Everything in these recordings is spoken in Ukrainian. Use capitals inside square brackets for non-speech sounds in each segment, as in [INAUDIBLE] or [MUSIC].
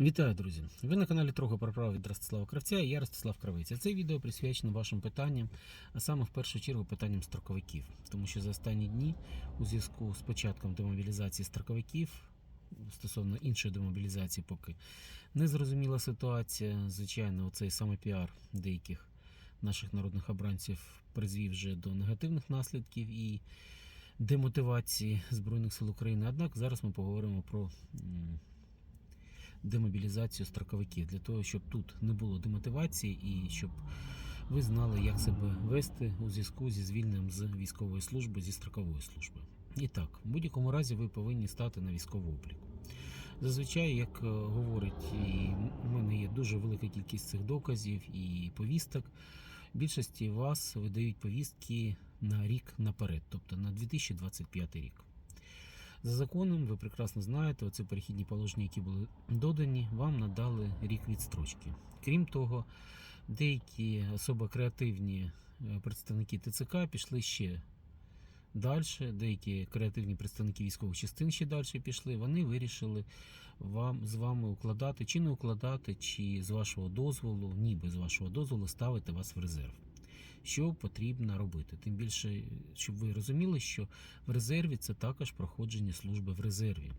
Вітаю, друзі! Ви на каналі Трохи про право від Ростислава Кравця я Ростислав Кравець. А Це відео присвячено вашим питанням, а саме в першу чергу питанням строковиків. Тому що за останні дні у зв'язку з початком демобілізації строковиків стосовно іншої демобілізації, поки не зрозуміла ситуація. Звичайно, оцей саме піар деяких наших народних обранців призвів вже до негативних наслідків і демотивації Збройних сил України. Однак зараз ми поговоримо про. Демобілізацію строковиків для того, щоб тут не було демотивації і щоб ви знали, як себе вести у зв'язку зі звільненням з військової служби, зі строкової служби. І так, в будь-якому разі ви повинні стати на військовий облік. Зазвичай, як е, говорить, і у мене є дуже велика кількість цих доказів і повісток. Більшості вас видають повістки на рік наперед, тобто на 2025 рік. За законом, ви прекрасно знаєте, оці перехідні положення, які були додані, вам надали рік відстрочки. Крім того, деякі особо креативні е, представники ТЦК пішли ще далі. Деякі креативні представники військових частин ще далі пішли. Вони вирішили вам з вами укладати чи не укладати, чи з вашого дозволу, ніби з вашого дозволу, ставити вас в резерв. Що потрібно робити? Тим більше, щоб ви розуміли, що в резерві це також проходження служби в резерві.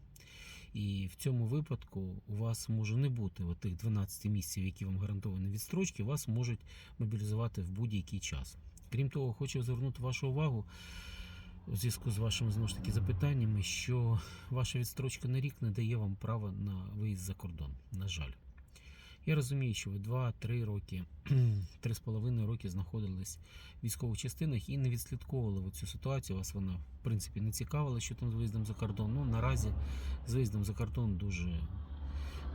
І в цьому випадку у вас може не бути тих 12 місяців, які вам гарантовані відстрочки, вас можуть мобілізувати в будь-який час. Крім того, хочу звернути вашу увагу у зв'язку з вашими знову ж таки запитаннями, що ваша відстрочка на рік не дає вам права на виїзд за кордон. На жаль. Я розумію, що ви 2-3 роки, [CLEARS THROAT] 3,5 роки знаходились в військових частинах і не відслідковували цю ситуацію. Вас вона, в принципі, не цікавила, що там з виїздом за кордон. Ну, наразі з виїздом за кордон дуже,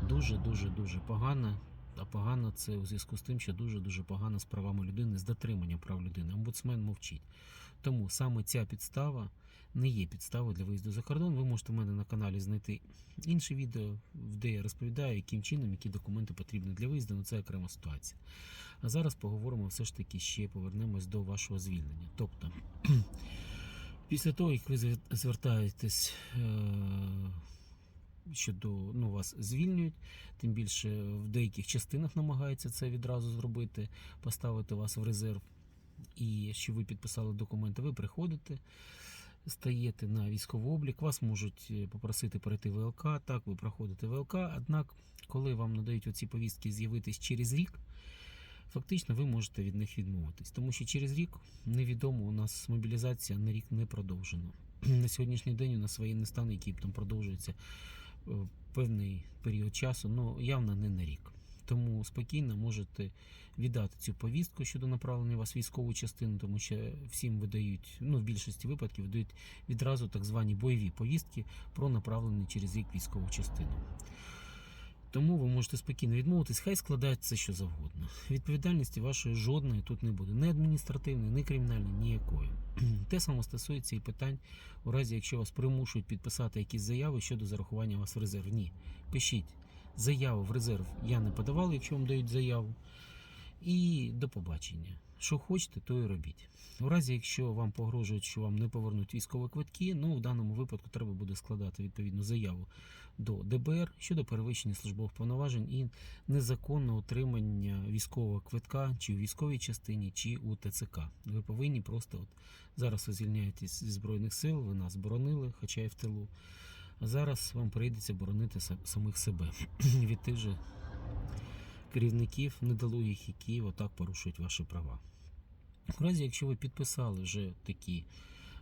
дуже, дуже, дуже погано. А погано це у зв'язку з тим, що дуже-дуже погано з правами людини, з дотриманням прав людини. Омбудсмен мовчить. Тому саме ця підстава не є підставою для виїзду за кордон. Ви можете в мене на каналі знайти інше відео, де я розповідаю, яким чином, які документи потрібні для виїзду. Ну це окрема ситуація. А зараз поговоримо все ж таки ще повернемось до вашого звільнення. Тобто, [CLEARS THROAT] після того, як ви звертаєтесь. Е- щодо ну, вас звільнюють, тим більше в деяких частинах намагаються це відразу зробити, поставити вас в резерв. І що ви підписали документи, ви приходите, стаєте на військовий облік, вас можуть е, попросити перейти ВЛК, так, ви проходите ВЛК, однак, коли вам надають оці повістки з'явитись через рік, фактично ви можете від них відмовитись. Тому що через рік невідомо, у нас мобілізація на рік не продовжена. [CLEARS THROAT] На сьогоднішній день у нас воєнний стан, який там продовжується е, певний період часу, ну явно не на рік. Тому спокійно можете віддати цю повістку щодо направлення вас військову частину, тому що всім видають, ну в більшості випадків видають відразу так звані бойові повістки про направлення через рік військову частину. Тому ви можете спокійно відмовитись, хай складається що завгодно. Відповідальності вашої жодної тут не буде. Ні адміністративної, ні кримінальної, ніякої. [CLEARS THROAT] Те саме стосується і питань, у разі, якщо вас примушують підписати якісь заяви щодо зарахування вас в резерв. Ні. Пишіть заяву в резерв я не подавав, якщо вам дають заяву. І до побачення. Що хочете, то і робіть. У разі, якщо вам погрожують, що вам не повернуть військові квитки, ну в даному випадку треба буде складати відповідну заяву до ДБР щодо перевищення службових повноважень і незаконного отримання військового квитка чи у військовій частині, чи у ТЦК. Ви повинні просто от зараз ви звільняєтесь зі збройних сил, ви нас боронили, хоча й в тилу. А зараз вам прийдеться боронити самих себе [CLEARS THROAT] від тих же керівників недолугих, які отак порушують ваші права. В разі, якщо ви підписали вже такі,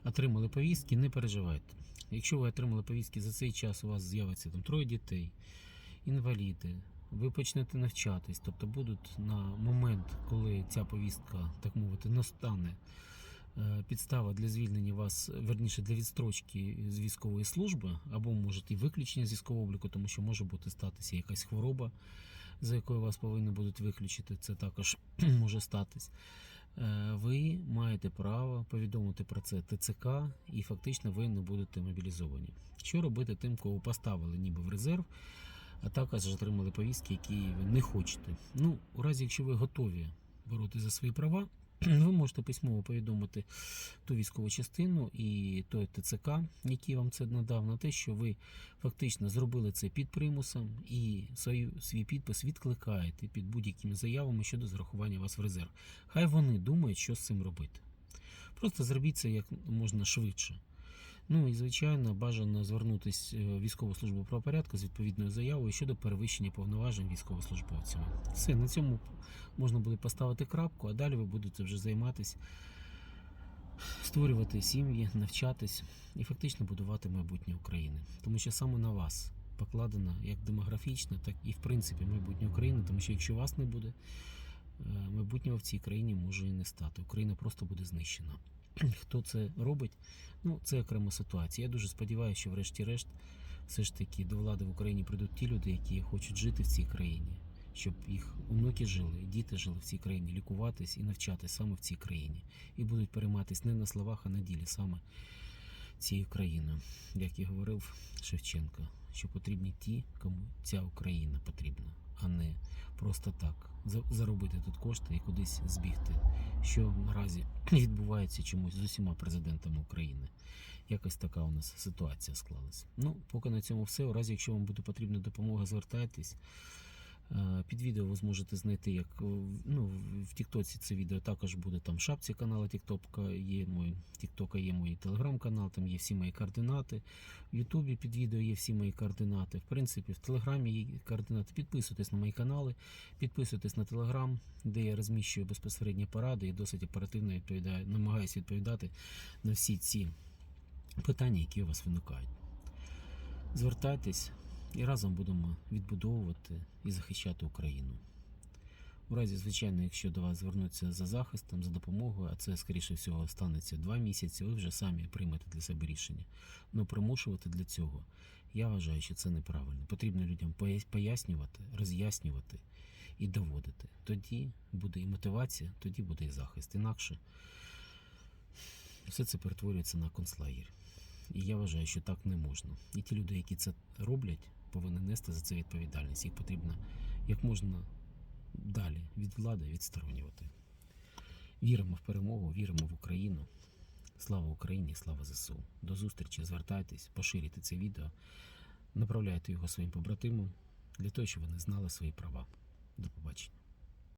отримали повістки, не переживайте. Якщо ви отримали повістки за цей час, у вас з'явиться там троє дітей, інваліди, ви почнете навчатись, тобто будуть на момент, коли ця повістка, так мовити, настане. Е, Підстава для звільнення вас, верніше для відстрочки з військової служби, або може і виключення з військового обліку, тому що може бути статися якась хвороба, за якою вас повинні будуть виключити. Це також [CLEARS THROAT] може статись. Е, Ви маєте право повідомити про це ТЦК, і фактично ви не будете мобілізовані. Що робити тим, кого поставили ніби в резерв, а також отримали повістки, які ви не хочете. Ну, у разі, якщо ви готові боротися за свої права, ви можете письмово повідомити ту військову частину і той ТЦК, який вам це надав, на те, що ви фактично зробили це під примусом і свою, свій підпис відкликаєте під будь-якими заявами щодо зарахування вас в резерв. Хай вони думають, що з цим робити. Просто зробіть це як можна швидше. Ну і звичайно, бажано звернутися в військову службу правопорядку з відповідною заявою щодо перевищення повноважень військовослужбовцями. Все, на цьому можна буде поставити крапку, а далі ви будете вже займатися, створювати сім'ї, навчатись і фактично будувати майбутнє України. Тому що саме на вас покладено як демографічне, так і в принципі майбутнє України, тому що якщо вас не буде, е, майбутнього в цій країні може і не стати. Україна просто буде знищена. [CLEARS THROAT] Хто це робить? Ну, це окрема ситуація. Я дуже сподіваюся, що врешті-решт все ж таки до влади в Україні прийдуть ті люди, які хочуть жити в цій країні, щоб їх онуки жили, діти жили в цій країні, лікуватись і навчатись саме в цій країні. І будуть перейматися не на словах, а на ділі саме цією країною. Як і говорив Шевченко, що потрібні ті, кому ця Україна потрібна, а не просто так заробити тут кошти і кудись збігти що наразі [CLEARS THROAT] відбувається чомусь з усіма президентами України. Якось така у нас ситуація склалась. Ну, поки на цьому все. У разі, якщо вам буде потрібна допомога, звертайтесь. Е, Під відео ви зможете знайти, як е, ну, в Тіктоці це відео також буде там шапці каналу Тіктока, є мой Тіктока, є мій телеграм-канал, там є всі мої координати. В Ютубі під відео є всі мої координати. В принципі, в Телеграмі є координати. Підписуйтесь на мої канали, підписуйтесь на Телеграм, де я розміщую безпосередні поради і досить оперативно відповідаю, намагаюся відповідати на всі ці питання, які у вас виникають. Звертайтесь і разом будемо відбудовувати і захищати Україну. У разі, звичайно, якщо до вас звернуться за захистом, за допомогою, а це, скоріше всього, станеться два місяці, ви вже самі приймете для себе рішення. Ну примушувати для цього, я вважаю, що це неправильно. Потрібно людям пояснювати, роз'яснювати і доводити. Тоді буде і мотивація, тоді буде і захист. Інакше все це перетворюється на концлагер. І я вважаю, що так не можна. І ті люди, які це роблять, повинні нести за це відповідальність. Їх потрібно як можна далі від влади відсторонювати. Віримо в перемогу, віримо в Україну. Слава Україні, слава ЗСУ. До зустрічі, звертайтесь, поширюйте це відео, направляйте його своїм побратимам для того, щоб вони знали свої права. До побачення.